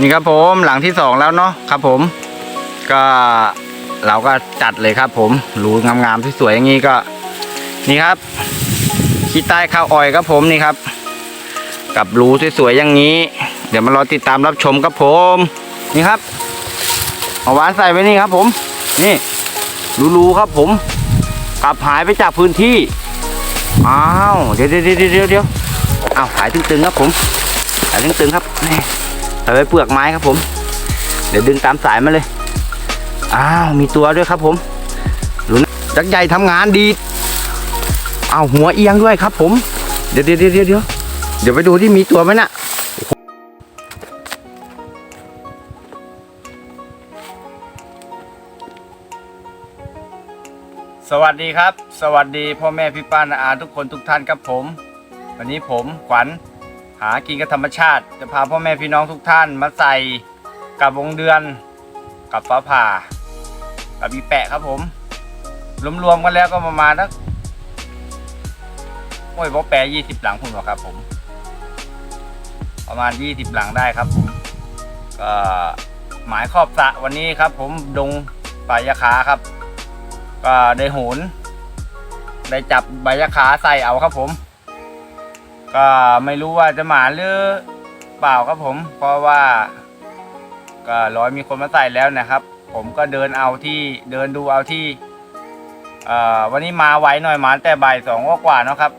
นี่ครับผมหลังที่สองแล้วเนาะครับผม ก็เราก็จัดเลยครับ ผมรูงามๆที่สวยอย่างนี้ก็ นี่ครับขี้ใต้ข้าวอ้อยครับผมนี่ครับ กับรูสวยๆอย่างนี้ เดี๋ยวมารอติดตามรับชมครับผม นี่ครับเอาหวานใส่ไว้นี่ครับ ผม นี่รูๆครับผม กลับหายไปจากพื้นที่อ้าวเดี๋ยวเดี๋ยวเดี๋ยวเดี๋ยวเดี๋ยวอ้าวหายตึงๆครับผมหายตึงๆครับนี่ ใส่ไว้เปลือกไม้ครับผม เดี๋ยวดึงตามสายมาเลย อ้าว มีตัวด้วยครับผมลุ้นจักใหญ่ทำงานดีอ้าวหัวเอียงด้วยครับผม เดี๋ยวเดี๋ยวเดี๋ยวเดี๋ยวเดี๋ยวไปดูที่มีตัวไหมน่ะสวัสดีครับ สวัสดีพ่อแม่พี่ป้านาอาทุกคนทุกท่านครับผม วันนี้ผมขวัญ หากินกับธรรมชาติ จะพาพ่อแม่พี่น้องทุกท่านมาใส่กับวงเดือน กับฟ้าผ่า กับอีแปะครับผมรวมๆกันแล้วก็ประมาณนักโอ้ยพ่อแปะยี่สิบหลังคุณหรอครับผม ประมาณยี่สิบหลังได้ครับผมก็หมายขอบสะวันนี้ครับ ผมดงป่ายาคาครับ ก็ได้โหนได้จับใบยาขาใส่เอาครับผม ก็ไม่รู้ว่าจะหมาหรือเปล่าครับผม เพราะว่า ก็ร้อยมีคนมาใส่แล้วนะครับ ผมก็เดินเอาที่เดินดูเอาที่วันนี้มาไวหน่อยมาแต่บ่ายสองกว่าเนาะครับ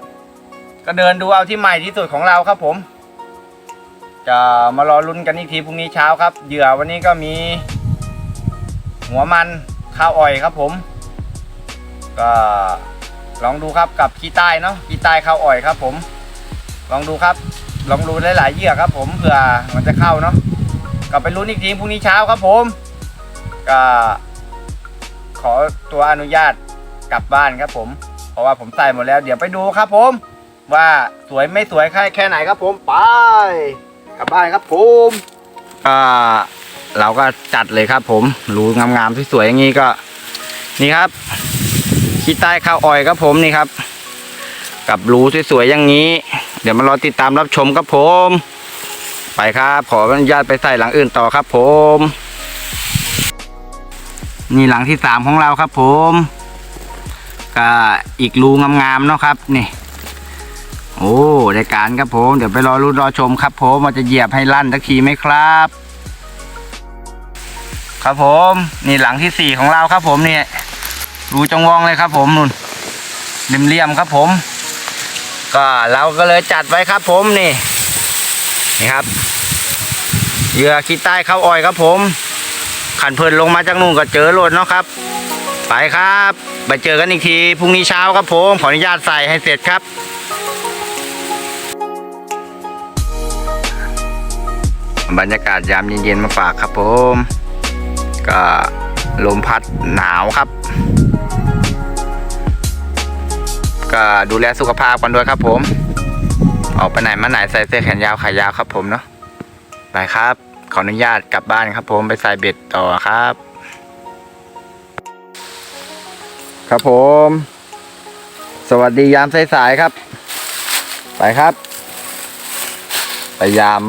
ก็เดินดูเอาที่ใหม่ที่สุดของเราครับผม จะมารอลุ้นกันอีกทีพรุ่งนี้เช้าครับ เหยื่อวันนี้ก็มี หัวมันข้าวอ่อยครับผม ก็ลองดูครับกับขี้ใต้เนาะขี้ใต้ข้าวอ่อยครับผม ลองดูครับ ลองดูหลายๆเหยื่อครับ ผมเผื่อมันจะเข้าเนาะกลับไปลุ้นอีกทีพรุ่งนี้เช้าครับผมก็ขอตัวอนุญาตกลับบ้านครับผม เพราะว่าผมใส่หมดแล้ว เดี๋ยวไปดูครับผม ว่าสวยไม่สวยแค่แค่ไหนครับผมไปกลับบ้านครับผมก็เราก็จัดเลยครับ ผมรูงามๆที่สวยอย่างนี้ก็ นี่ครับขี้ใต้ข้าวอ้อยครับผมนี่ครับ กับรูสวยๆอย่างนี้ เดี๋ยวมารอติดตามรับชมครับผม ไปครับ ขออนุญาตไปใส่หลังอื่นต่อครับผม นี่หลังที่สามของเราครับผมก็อีกรูงามๆเนาะครับ นี่โอ้ได้การครับผม เดี๋ยวไปรอรุ้นรอชมครับผมว่าจะเหยียบให้ลั่นสักทีไหมครับ ครับผม นี่หลังที่สี่ของเราครับผมเนี่ยรูจงวองเลยครับผมนุ่นเลี่ยมๆครับผม ก็เราก็เลยจัดไว้ครับผมนี่ นี่ครับเหยื่อขี้ใต้ข้าวอ้อยครับผม ขันเพลินลงมาจากนู่นก็เจอรถเนาะครับ ไปครับ ไปเจอกันอีกทีพรุ่งนี้เช้าครับผม ขออนุญาตใส่ให้เสร็จครับบรรยากาศยามเย็นๆมาฝากครับผม ก็ลมพัดหนาวครับ ก็ดูแลสุขภาพกันด้วยครับผม ออกไปไหนมาไหนใส่เสื้อแขนยาวขายาวครับผมเนาะไปครับ ขออนุญาตกลับบ้านครับผมไปใส่เบ็ดต่อครับ ครับผม สวัสดียามสายๆครับ ไปครับไปยาม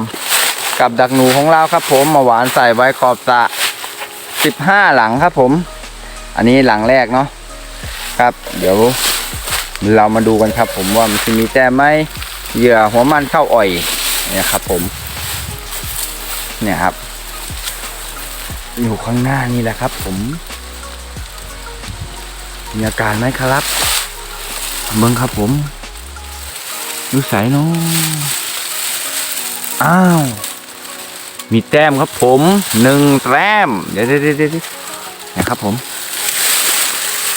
กับดักหนูของเราครับผมมาหวานใส่ไว้ขอบสะสิบห้าหลังครับผม อันนี้หลังแรกเนาะครับ เดี๋ยว เรามาดูกันครับ ผมว่ามันจะมีแต้มไหมเหยื่อหัวมันเข้าอ่อยเนี่ยครับ ผม เนี่ยครับ อยู่ข้างหน้านี่แหละครับ ผมมีอาการไหมครับเบิ้งครับ ผมดูใสเนาะอ้าว มีแต้มครับ ผมหนึ่งแต้มเดี๋ยวเดี๋ยวเดี๋ยวเดี๋ยวนะครับผม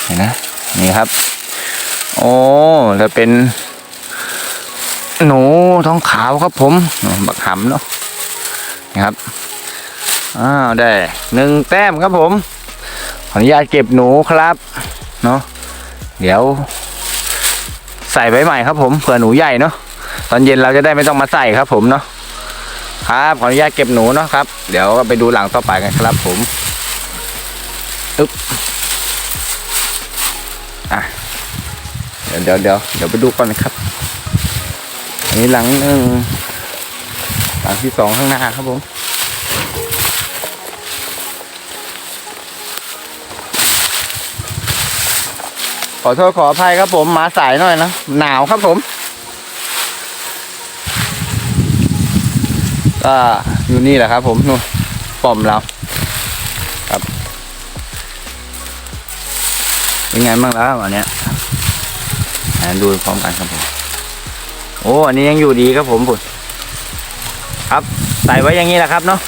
เห็นนะนี่ครับ โอ้แล้วเป็น หนูท้องขาวครับผม บักหำเนาะนะครับ อ้าวได้หนึ่งแต้มครับผม ขออนุญาตเก็บหนูครับ เนาะเดี๋ยว ใส่ไว้ใหม่ครับผมเผื่อหนูใหญ่เนาะตอนเย็นเราจะได้ไม่ต้องมาใส่ครับ ผมเนาะครับขออนุญาตเก็บหนูเนาะครับ เดี๋ยวไปดูหลังต่อไปกันครับผมอึ๊บ เดี๋ยวเดี๋ยวเดี๋ยวไปดูก่อนนะครับ อันนี้หลังหนึ่งหลังที่สองข้างหน้าครับผมขอโทษขออภัยครับผมมาสายหน่อยนะหนาวครับผมก็อยู่นี่แหละครับ ผมนู่นป้อมเราครับเป็นไงบ้างแล้ววันนี้ ดูพร้อมกันครับผม โอ้อันนี้ยังอยู่ดีครับผมผุดครับใส่ไว้อย่างนี้แหละครับเนาะ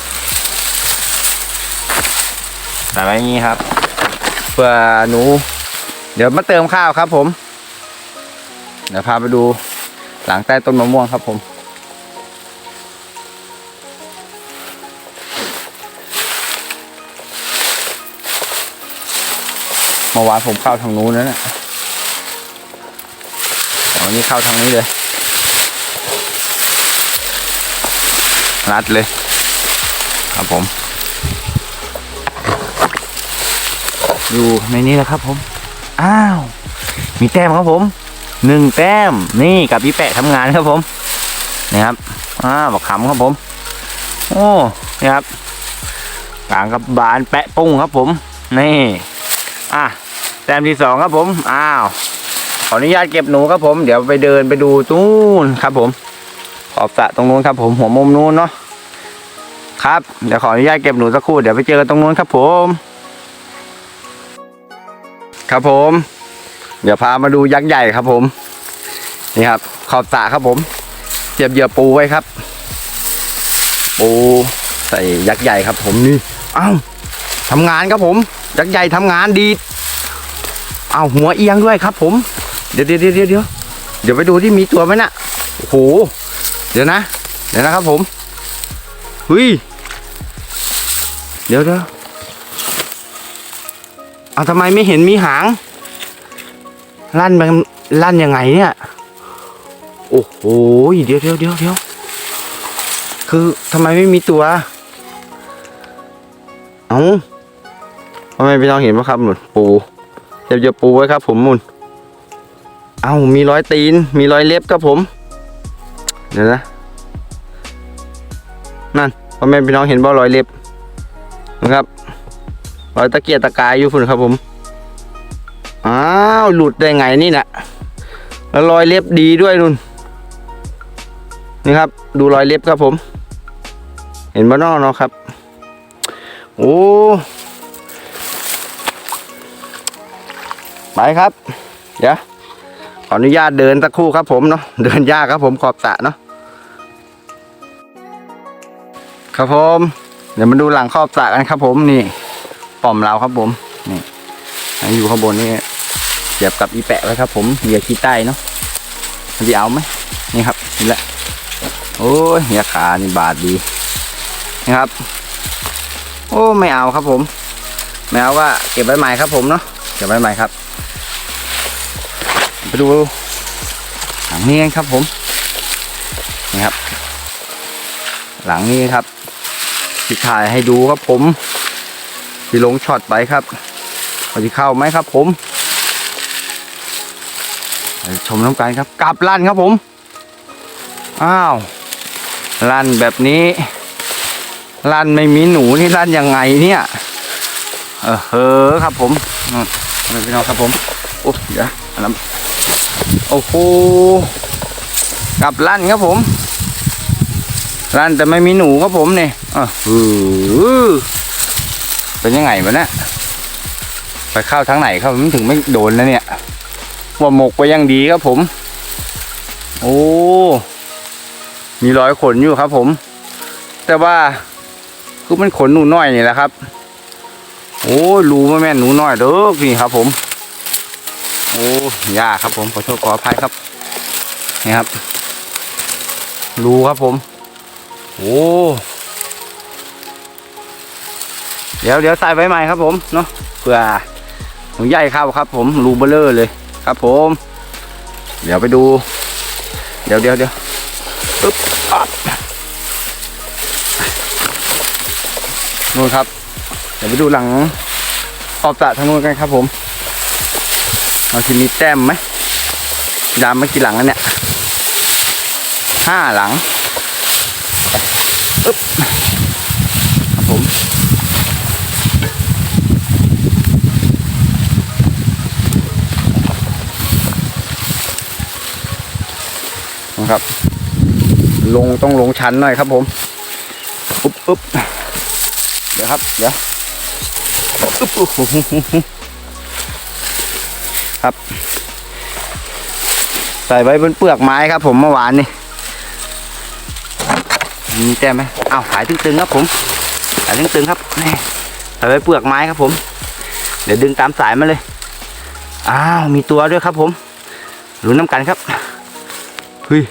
ใส่ไว้อย่างนี้ครับเพื่อหนู เดี๋ยวมาเติมข้าวครับ ผม เดี๋ยวพาไปดูหลังใต้ต้นมะม่วงครับผมเมื่อวานผมเข้าทางนู้นแล้วนะ นี้เข้าทางนี้เลยรัดเลย ครับผม อยู่ในนี้แหละครับผม อ้าว มีแต้มครับผมหนึ่งแต้มนี่กับพี่แปะทำงานครับผมนี่ครับอ้าวบอกขำครับผม โอ้นี่ครับกลางกับบานแปะปุ้งครับผม นี่ อะแต้มที่สองครับผม อ้าว ออนุญาตเก็บหนูครับผม เดี๋ยวไปเดินไปดูตู้นครับผม ขอบสระตรงนู้นครับผมหัวมุมนู้นเนาะครับ เดี๋ยวขออนุญาตเก็บหนูสักครู่เดี๋ยวไปเจอกันตรงนู้นครับผม ครับผม เดี๋ยวพามาดูยักษ์ใหญ่ครับผม นี่ครับ ขอบสระครับผมเจียบเหยื่อปูไว้ครับ ปูใส่ยักษ์ใหญ่ครับ ผมนี่อ้าวทำงานครับผม ยักษ์ใหญ่ทำงานดีเอาหัวเอียงด้วยครับผม เดี๋ยวเดี๋ยวเดี๋ยวเดี๋ยวเดี๋ยวไปดูที่มีตัวไหมน่ะโอ้โห เดี๋ยวนะ เดี๋ยวนะครับผมเฮ้ยเดี๋ยวเดี๋ยวเอาทำไมไม่เห็นมีหาง ลั่นมันลั่นยังไงเนี่ย โอ้โห เดี๋ยวเดี๋ยวเดี๋ยวเดี๋ยวคือทำไมไม่มีตัว เอ้าทำไมพี่น้องเห็นป่ะครับหนุนปูเดี๋ยวจะปูไว้ครับผมมุน เอ้ามีรอยตีน มีรอยเล็บครับผม เดี๋ยวนะ นั่นพ่อแม่พี่น้องเห็นบ่รอยเล็บนะครับ รอยตะเกียกตะกายอยู่ฝุ่นครับผม อ้าว หลุดได้ไงนี่นะแล้วรอยเล็บดีด้วยนุ่น นี่ครับ ดูรอยเล็บครับผม เห็นบ้านอกเนาะครับ โอ้ไปครับ เดี๋ยว ออนุญาตเดินสักครู่ครับผมเนาะเดินยากครับผมขอบสระเนาะครับผมเดี๋ยวมาดูหลังขอบสระกันครับผมนี่ป่อมเราครับผมนี่ยังอยู่ข้างบนนี่เสียบกับอีแปะไว้ครับ ผมเหยื่อขี้ใต้เนาะมันจะเอาไหมนี่ครับนี่แหละโอ้ยเหยื่อขานี่บาดดีนี่ครับ โอ้ไม่เอาครับผมไม่เอาก็เก็บไว้ใหม่ครับผมเนาะเก็บไว้ใหม่ครับ ไปดูหลังนี้กันครับผมนี่ครับ หลังนี้ครับที่ถ่ายให้ดูครับผมที่ลงช็อตไปครับพอจะเข้าไหมครับ ผมชมน้ำกันครับกลับลั่นครับผม อ้าวลั่นแบบนี้ลั่นไม่มีหนูนี่ลั่นยังไงเนี่ย เออเฮ้อครับผมนี่พี่น้องครับผมโอ้เดี๋ยวอันนั้น โอ้โหกลับลั่นครับผมร้านแต่ไม่มีหนูครับผมเนี่ยอะอือเป็นยังไงวะเนี่ยไปเข้าทางไหนครับมันถึงไม่โดนแล้วเนี่ยว่าหมกไปยังดีครับผม โอ้มีรอยขนอยู่ครับผม แต่ว่าคือมันขนหนูน้อยนี่แหละครับ โอ้รูม่แม่นหนูน้อยเด้อนี่ครับผม โอ้ยากครับผมขอโทษขออภัยครับนี่ครับรูครับผม โอ้เดี๋ยวเดี๋ยวใส่ไว้ใหม่ครับผมเนาะเพื่อหนูใหญ่เข้าครับ ผมรูเบลเลอร์เลยครับผม เดี๋ยวไปดู เดี๋ยวเดี๋ยวเดี๋ยวปึ๊บอัดนู่นครับ เดี๋ยวไปดูหลังขอบสระทางนู้นกันครับผม เราจะมีแต้มไหมยามมากี่หลังแล้วเนี่ยห้าหลังอึ๊บผมนะครับ ลงต้องลงชั้นหน่อยครับผมอุ๊บอึ๊บเดี๋ยวครับ เดี๋ยวอึ๊บ ครับ ใส่ไว้บนเปลือกไม้ครับ ผมเมื่อวานนี่มีแต้มไหมอ้าวขายตึงๆครับผมขายตึงๆครับนี่ใส่ไว้เปลือกไม้ครับผม เดี๋ยวดึงตามสายมาเลยอ้าวมีตัวด้วยครับ ผมลุ้นน้ำกันครับเฮ้ย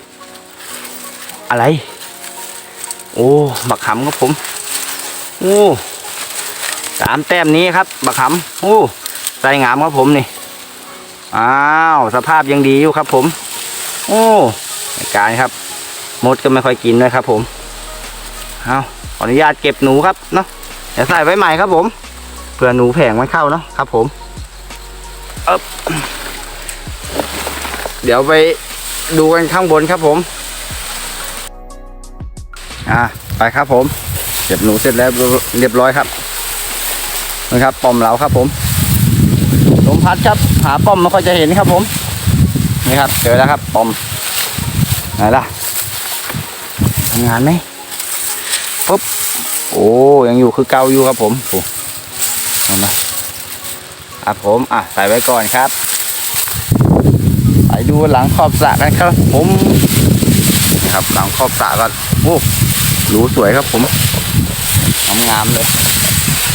อะไร โอ้บักขำครับผม โอ้สามแต้มนี้ครับบักขำโอ้ใส่งามครับผมนี่ อ้าวสภาพยังดีอยู่ครับ ผม โอ้การครับ มดก็ไม่ค่อยกินด้วยครับ ผมเอาขออนุญาตเก็บหนูครับเนาะเดี๋ยวใส่ไว้ใหม่ครับ ผมเพื่อหนูแผงมันเข้าเนาะครับ ผมเอเดี๋ยวไปดูกันข้างบนครับ ผม อ่าไปครับผมเก็บหนูเสร็จแล้วเรียบร้อยครับนะครับปอมเราครับผม มพัดครับ หาป้อมไม่ค่อยจะเห็นครับผม นี่ครับ เจอแล้วครับปอมไหนล่ะทำงานไหมปุ๊บโอ้ยังอยู่คือเก่าอยู่ครับผมโอ้เห็นไหมอะผมอะใส่ไว้ก่อนครับไปดูหลังขอบสระกันครับผมนะครับหลังขอบสระกันโอ้รูสวยครับผมงามๆเลย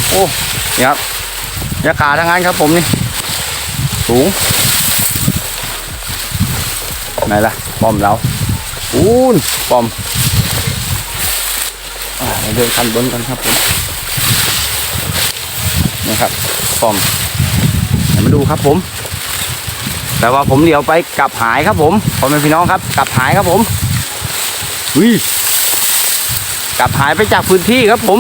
โอ้นี่ครับยาคาทั้งนั้นครับผมนี่ สูงไหนล่ะป้อมเราอู้นป้อมอ่าเดินคันบนกันครับผมนี่ครับป้อมมาดูครับผม แต่ว่าผมเดี๋ยวไปกลับหายครับผมพ่อแม่พี่น้องครับ กลับหายครับผมวิกลับหายไปจากพื้นที่ครับผม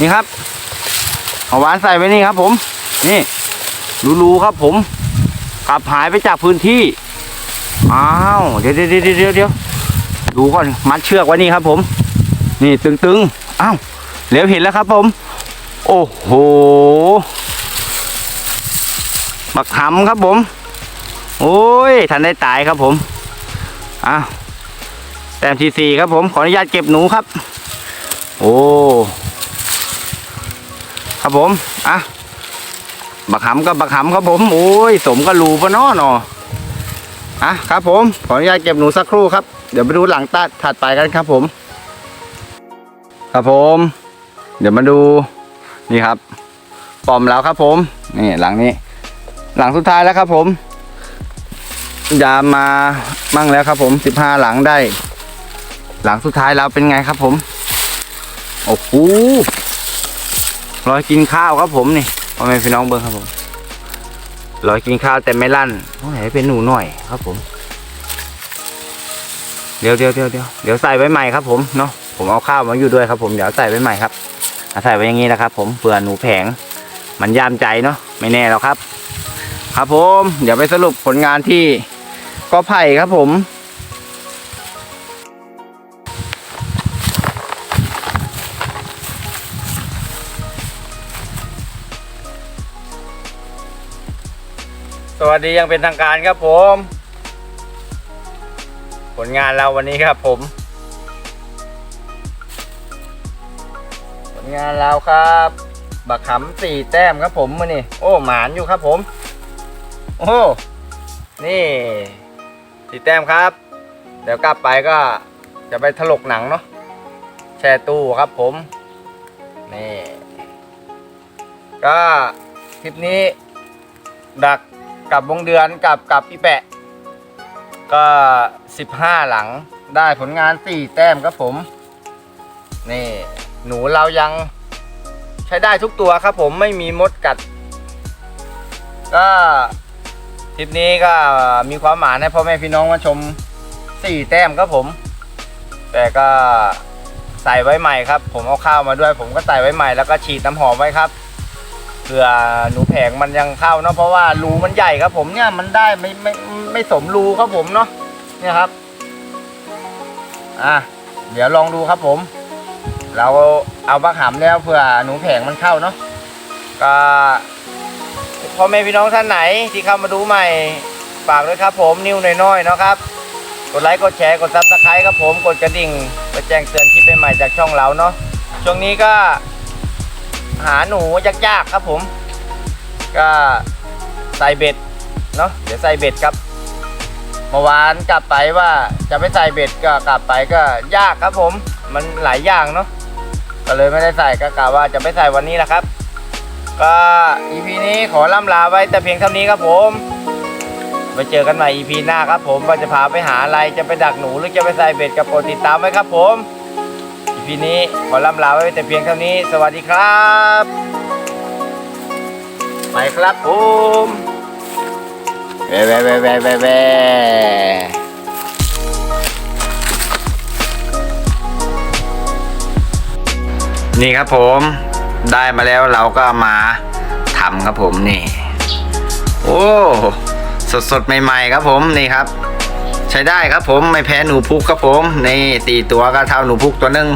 นี่ครับ หวานใส่ไว้นี่ครับ ผม นี่รูๆครับ ผมกลับหายไปจากพื้นที่อ้าวเดี๋ยวเดี๋ยวเดี๋ยวเดี๋ยวเดี๋ยวดูก่อนมัดเชือกไว้นี่ครับ ผม นี่ตึงๆอ้าวเหลียวเห็นแล้วครับ ผม โอ้โหบักหำครับผม โอ้ยทันได้ตายครับผมอ้าวแต้มที่สี่ครับผมขออนุญาตเก็บหนูครับ โอ้ ครับผมอะบักหำกับบักหำครับผมโอ้ยสมกับรูปะเนาะเนาะอะครับผมขออนุญาตเก็บหนูสักครู่ครับเดี๋ยวไปดูหลังตัดถัดไปกันครับผม ครับผม เดี๋ยวมาดูนี่ครับปอมแล้วครับผมนี่หลังนี้ หลังสุดท้ายแล้วครับผมยามมามั่งแล้วครับ ผมสิบห้าหลังได้ หลังสุดท้ายแล้วเป็นไงครับผมโอ้โห รอยกินข้าวครับผมนี่พ่อแม่พี่น้องเบิ้งครับผมรอยกินข้าวแต่ไม่ลั่นต้องไหนเป็นหนูหน่อยครับผม เดี๋ยวเดี๋ยวเดี๋ยวเดี๋ยวเดี๋ยวใส่ไว้ใหม่ครับผมเนาะผมเอาข้าวมาอยู่ด้วยครับผมเดี๋ยวใส่ไว้ใหม่ครับใส่ไว้อย่างนี้นะครับ ผมเผื่อหนูแผง มันยามใจเนาะไม่แน่หรอกครับ ครับผม เดี๋ยวไปสรุปผลงานที่กอไผ่ครับผม สวัสดียังเป็นทางการครับผม ผลงานเราวันนี้ครับผม ผลงานเราครับ บักขำสี่แต้มครับผมมื่อนี่โอ้หมานอยู่ครับผม โอ้นี่สี่แต้มครับ เดี๋ยวกลับไปก็จะไปถลกหนังเนาะแช่ตู้ครับผม นี่ ก็คลิปนี้ดัก กับวงเดือนกับกับพี่แปะ ก็สิบห้าหลังได้ผลงานสี่แต้มครับผม นี่ หนูเรายังใช้ได้ทุกตัวครับผมไม่มีมดกัด ก็คลิปนี้ก็มีความหมายให้พ่อแม่พี่น้องมาชมสี่แต้มครับผม แต่ก็ใส่ไว้ใหม่ครับ ผมเอาข้าวมาด้วย ผมก็ใส่ไว้ใหม่แล้วก็ฉีดน้ำหอมไว้ครับ เผื่อหนูแผงมันยังเข้าเนาะเพราะว่ารูมันใหญ่ครับผมเนี่ยมันได้ไม่ไม่ไม่สมรูครับผมเนาะเนี่ยครับอะเดี๋ยวลองดูครับผม เราเอาบักหำแล้วเผื่อหนูแผงมันเข้าเนาะก็พ่อแม่พี่น้องท่านไหนที่เข้ามาดูใหม่ฝากด้วยครับผมนิ้วน้อยๆเนาะครับกดไลค์กดแชร์กดซับสไครต์ครับผมกดกระดิ่งเพื่อแจ้งเตือนคลิปใหม่ๆจากช่องเราเนาะช่วงนี้ก็ หาหนูยากๆครับผม ก็ใส่เบ็ดเนาะเดี๋ยวใส่เบ็ดครับเมื่อวานกลับไปว่าจะไม่ใส่เบ็ดก็กลับไปก็ยากครับผม มันหลายอย่างเนาะก็เลยไม่ได้ใส่ก็กะว่าจะไม่ใส่วันนี้แหละครับ ก็อีพีนี้ขอล่ำลาไว้แต่เพียงเท่านี้ครับผมไปเจอกันใหม่อีพีหน้าครับผมว่าจะพาไปหาอะไรจะไปดักหนูหรือจะไปใส่เบ็ดกับโปรติดตามไว้ครับผม พีนี้ขอล่ำลาไว้แต่เพียงเท่านี้ สวัสดีครับ ไปครับผมแวะแวะแวะแวะแวะแวะนี่ครับผมได้มาแล้วเราก็มาทำครับผมนี่ โอ้สดสดๆใหม่ๆครับผมนี่ครับ ใช้ได้ครับผมไม่แพ้หนูพุกครับผม นี่ตีตัวก็เท่าหนูพุกตัวหนึง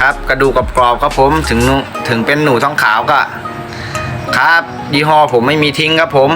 ครับ กระดูกกรอบๆครับผมถึงถึงเป็นหนูท้องขาวก็ ครับยี่ห้อผมไม่มีทิ้งครับผม